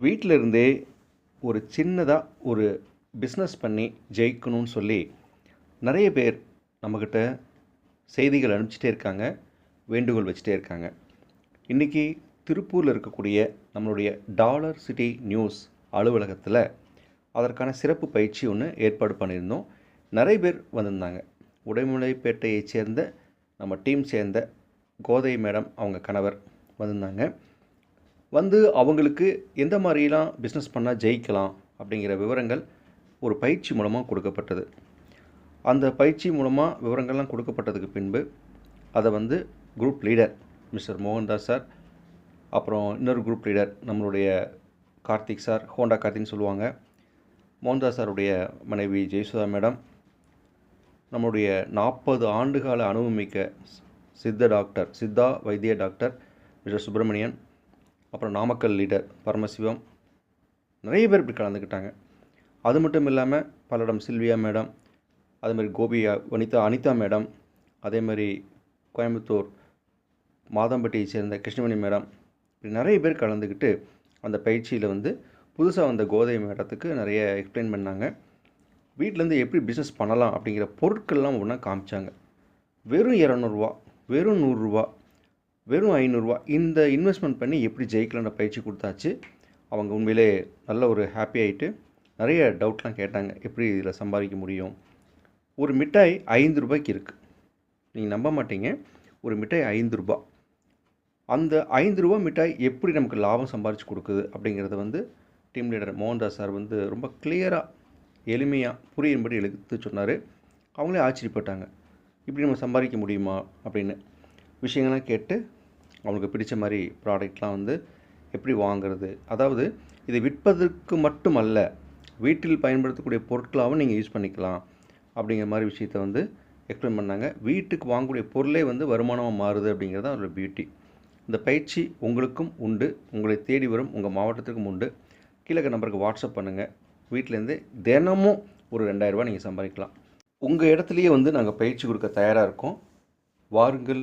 வீட்டிலிருந்தே ஒரு சின்னதாக ஒரு பிஸ்னஸ் பண்ணி ஜெயிக்கணும்னு சொல்லி நிறைய பேர் நம்மக்கிட்ட செய்திகள் அனுப்பிச்சிட்டே இருக்காங்க வேண்டுகோள் வச்சுட்டே இருக்காங்க. இன்றைக்கி திருப்பூரில் இருக்கக்கூடிய நம்மளுடைய டாலர் சிட்டி நியூஸ் அலுவலகத்தில் அதற்கான சிறப்பு பயிற்சி ஒன்று ஏற்பாடு பண்ணியிருந்தோம். நிறைய பேர் வந்திருந்தாங்க. உடைமலைப்பேட்டையைச் சேர்ந்த நம்ம டீம் சேர்ந்த கோதை மேடம் அவங்க கணவர் வந்திருந்தாங்க. வந்து அவங்களுக்கு எந்த மாதிரிலாம் பிஸ்னஸ் பண்ணால் ஜெயிக்கலாம் அப்படிங்கிற விவரங்கள் ஒரு பயிற்சி மூலமாக கொடுக்கப்பட்டது. அந்த பயிற்சி மூலமாக விவரங்கள்லாம் கொடுக்கப்பட்டதுக்கு பின்பு அதை வந்து group leader mister Mohandas sir அப்புறம் இன்னொரு குரூப் லீடர் நம்மளுடைய கார்த்திக் சார் ஹோண்டா கார்த்திக்னு சொல்லுவாங்க. மோகன்தாஸ் சாருடைய மனைவி ஜெயசுதா மேடம் நம்மளுடைய நாற்பது ஆண்டுகால அனுபவமிக்க சித்த டாக்டர் சித்தா வைத்திய டாக்டர் மிஸ்டர் சுப்பிரமணியன் அப்புறம் நாமக்கல் லீடர் பரமசிவம் நிறைய பேர் இப்படி கலந்துக்கிட்டாங்க. அது மட்டும் இல்லாமல் பல்லடம் சில்வியா மேடம் அதே மாதிரி கோபி வனிதா அனிதா மேடம் அதே மாதிரி கோயம்புத்தூர் மாதம்பட்டியை சேர்ந்த கிருஷ்ணமணி மேடம் இப்படி நிறைய பேர் கலந்துக்கிட்டு அந்த பயிற்சியில் வந்து புதுசாக வந்த கோதை மேடத்துக்கு நிறைய எக்ஸ்பிளைன் பண்ணாங்க. வீட்டிலேருந்து எப்படி பிஸ்னஸ் பண்ணலாம் அப்படிங்கிற பொருட்கள்லாம் ஒன்றா காமிச்சாங்க. வெறும் இரநூறுவா வெறும் நூறுரூவா வெறும் ஐநூறுரூவா இந்த இன்வெஸ்ட்மெண்ட் பண்ணி எப்படி ஜெயிக்கலாம்னு பயிற்சி கொடுத்தாச்சு. அவங்க உண்மையிலே நல்ல ஒரு ஹாப்பி ஆகிட்டு நிறைய டவுட்லாம் கேட்டாங்க. எப்படி இதில் சம்பாதிக்க முடியும்? ஒரு மிட்டாய் ஐந்து ரூபாய்க்கு இருக்குது நீங்கள் நம்ப மாட்டீங்க. ஒரு மிட்டாய் ஐந்து ரூபா. அந்த ஐந்து ரூபா மிட்டாய் எப்படி நமக்கு லாபம் சம்பாரித்து கொடுக்குது அப்படிங்கிறத வந்து டீம் லீடர் மோகன்தாஸ் சார் வந்து ரொம்ப கிளியராக எளிமையாக புரியும்படி எழுத்து சொன்னார். அவங்களே ஆச்சரியப்பட்டாங்க. இப்படி நம்ம சம்பாதிக்க முடியுமா அப்படின்னு. விஷயங்கள்லாம் கேட்டு அவங்களுக்கு பிடிச்ச மாதிரி ப்ராடக்ட்லாம் வந்து எப்படி வாங்குறது? அதாவது இதை விற்பதற்கு மட்டுமல்ல வீட்டில் பயன்படுத்தக்கூடிய பொருட்களாகவும் நீங்கள் யூஸ் பண்ணிக்கலாம். அப்படிங்கிற மாதிரி விஷயத்த வந்து எக்ஸ்பிளைன் பண்ணாங்க. வீட்டுக்கு வாங்கக்கூடிய பொருளே வந்து வருமானமாக மாறுது அப்படிங்கிறது தான் அதோட பியூட்டி இந்த பயிற்சி உங்களுக்கும் உண்டு. உங்களை தேடி வரும் உங்கள் மாவட்டத்துக்கும் உண்டு. கீழே நம்பருக்கு வாட்ஸ்அப் பண்ணுங்கள் வீட்டிலேருந்தே தினமும் ஒரு ரெண்டாயிரரூபா நீங்கள் சம்பாதிக்கலாம். உங்கள் இடத்துலையே வந்து நாங்கள் பயிற்சி கொடுக்க தயாராக இருக்கோம். வாருங்கள்.